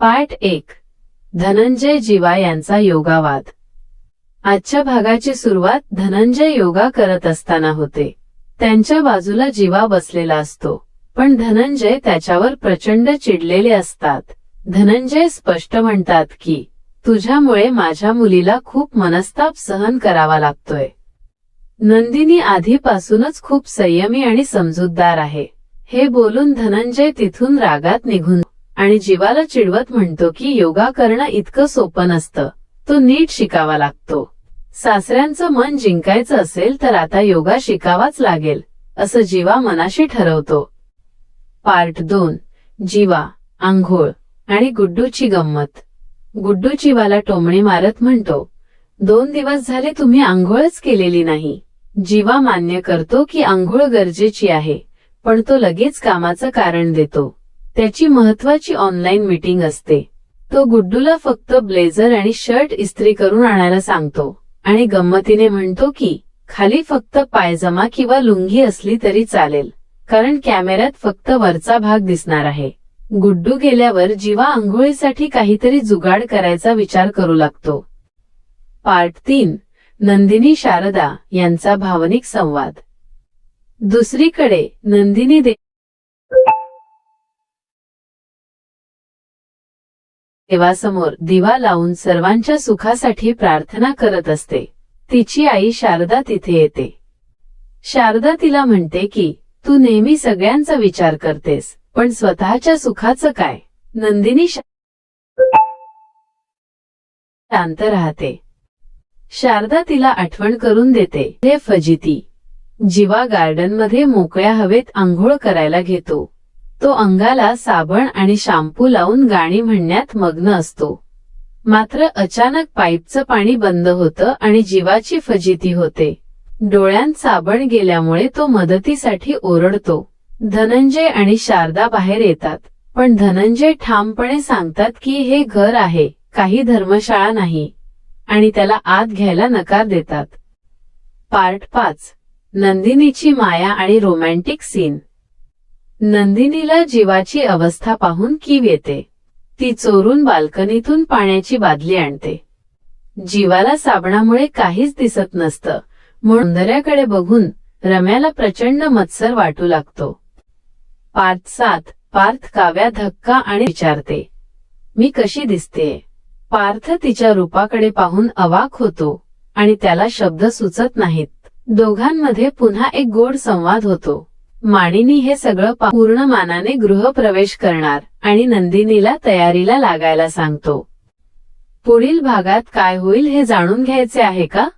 पाठ एक. धनंजय जीवा यांचा योगावाद. आजच्या भागाची सुरुवात धनंजय योगा करत असताना होते. त्यांच्या बाजूला जीवा बसलेला असतो. पण धनंजय त्याच्यावर प्रचंड चिडलेले असतात. धनंजय स्पष्ट म्हणतात की तुझ्यामुळे माझ्या मुलीला खूप मनस्ताप सहन करावा लागतोय. नंदिनी आधीपासूनच खूप संयमी आणि समजूतदार आहे. हे बोलून धनंजय तिथून रागात निघून आणि जीवाला चिडवत म्हणतो की योगा करणं इतकं सोपं नसतं. तो नीट शिकावा लागतो. सासऱ्यांचं मन जिंकायचं असेल तर आता योगा शिकावाच लागेल असं जीवा मनाशी ठरवतो. पार्ट दोन. जीवा आंघोळ आणि गुड्डूची गंमत. गुड्डू जीवाला टोमणी मारत म्हणतो दोन दिवस झाले तुम्ही आंघोळच केलेली नाही. जीवा मान्य करतो की आंघोळ गरजेची आहे पण तो लगेच कामाचं कारण देतो. त्याची महत्वाची ऑनलाईन मीटिंग असते. तो गुड्डूला फक्त ब्लेझर आणि शर्ट इस्त्री करून आणायला सांगतो. आणि गंमतीने म्हणतो की खाली फक्त पायजमा किंवा लुंगी असली तरी चालेल. कारण कॅमेऱ्यात फक्त वरचा भाग दिसणार आहे. गुड्डू गेल्यावर जीवा आंघोळीसाठी काहीतरी जुगाड करायचा विचार करू लागतो. पार्ट तीन. नंदिनी शारदा यांचा भावनिक संवाद. दुसरीकडे नंदिनी दे देवासमोर दिवा लावून सर्वांच्या सुखासाठी प्रार्थना करत असते. तिची आई शारदा तिथे येते. शारदा तिला म्हणते की तू नेहमी सगळ्यांचा विचार करतेस पण स्वतःच्या सुखाचं काय? नंदिनी शांत राहते. शारदा तिला आठवण करून देते. हे फजिती जीवा गार्डनमध्ये मोकळ्या हवेत आंघोळ करायला घेतो. तो अंगाला साबण आणि शाम्पू लावून गाणी म्हणण्यात मग्न असतो. मात्र अचानक पाईपचं पाणी बंद होतं आणि जीवाची फजिती होते. डोळ्यांत साबण गेल्यामुळे तो मदतीसाठी ओरडतो. धनंजय आणि शारदा बाहेर येतात. पण धनंजय ठामपणे सांगतात की हे घर आहे काही धर्मशाळा नाही. आणि त्याला आत घ्यायला नकार देतात. पार्ट पाच. नंदिनीची माया आणि रोमॅन्टिक सीन. नंदिनीला जीवाची अवस्था पाहून कीव येते. ती चोरून बाल्कनीतून पाण्याची बादली आणते. जीवाला साबणामुळे काहीच दिसत नसतं. म्हणून दऱ्याकडे बघून रम्याला प्रचंड मत्सर वाटू लागतो. पार्थ सात पार्थ काव्या धक्का आणि विचारते मी कशी दिसते? पार्थ तिच्या रूपाकडे पाहून अवाक होतो आणि त्याला शब्द सुचत नाहीत. दोघांमध्ये पुन्हा एक गोड संवाद होतो. माणिनी हे सगळं पूर्ण मानाने गृहप्रवेश करणार आणि नंदिनीला तयारीला लागायला सांगतो. पुढील भागात काय होईल हे जाणून घ्यायचे आहे का?